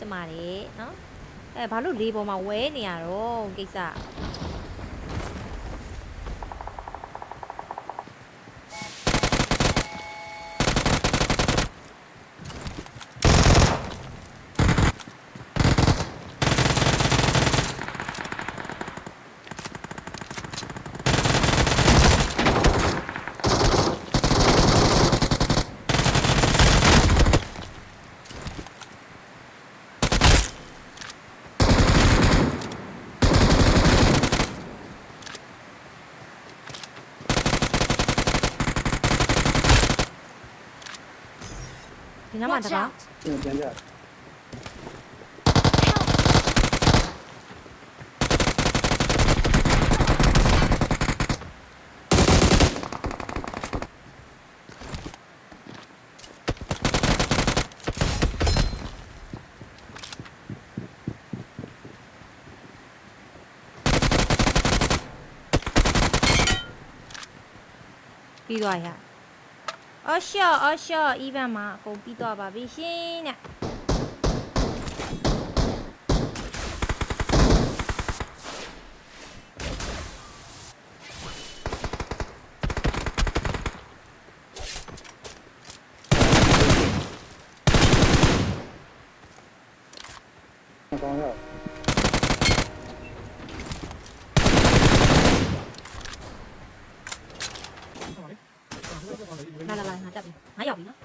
ကျေးဇူးတင်ပါတယ်နော်အဲဘာလို့လေးပေါ်မှာဝဲနေရတော့ကိစ္စ You're not Watch out. うん全然ある Be like that. 二小二小，一般嘛，狗逼多把微信呢。 လာလာလာငါတက်ပြီငါရောက်ပြီနော်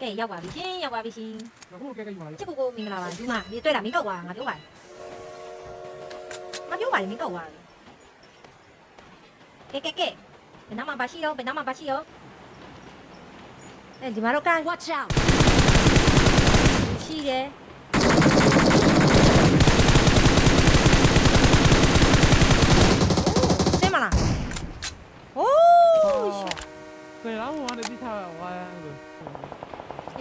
ကဲရောက်ပါပြီရှင်ရောက်ပါပြီရှင်အခုကဲကဲယူပါလေချစ်ကိုကိုမင်္ဂလာပါဒီမှာဒီတွေ့တာမင်းကောက်သွားငါပြောပါငါပြောပါလေမင်းကောက်သွားကဲကဲကဲဘယ်နာမှာပါရှိရောဘယ်နာမှာပါရှိရောအဲဒီမှာတော့ကန် Watch out! ရှိတယ်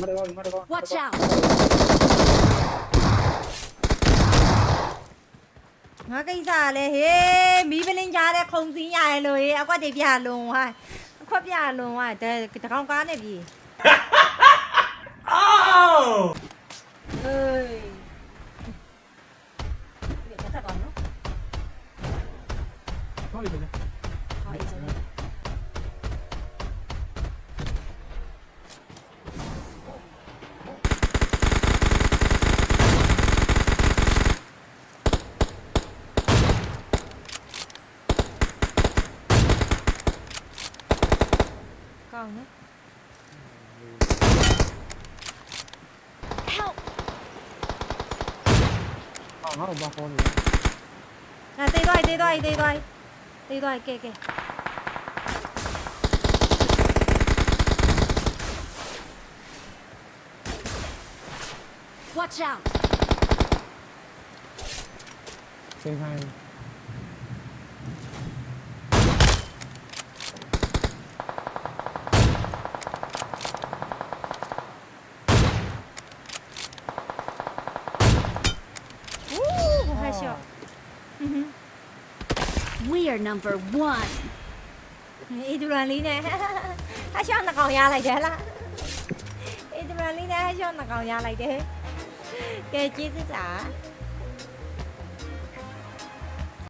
မတော်မတော် Watch out! ငါကိစ္စလဲဟေးမီးပလင်းကြားတဲ့ခုံစင်းရတယ်လို့ဟေးအကွက်တွေပြလွန်ဟာအခွက်ပြလွန်ဟာတတကောင်ကားနဲ့ပြေးအော်ဟေး Found it. Help! เอาเข้าบางคนอยู่ Ah, tê đoài, tê đoài, tê đoài. Tê đoài, kìa, kìa. Watch out! เชียงไทย headshot. We are number one. အေးဒူရန်လေးနဲ့ headshot နှစ်ကောင်ရလိုက်တယ်လားအေးဒူရန်လေးနဲ့ headshot နှစ်ကောင်ရလိုက်တယ်ကဲကျေးဇူးစာ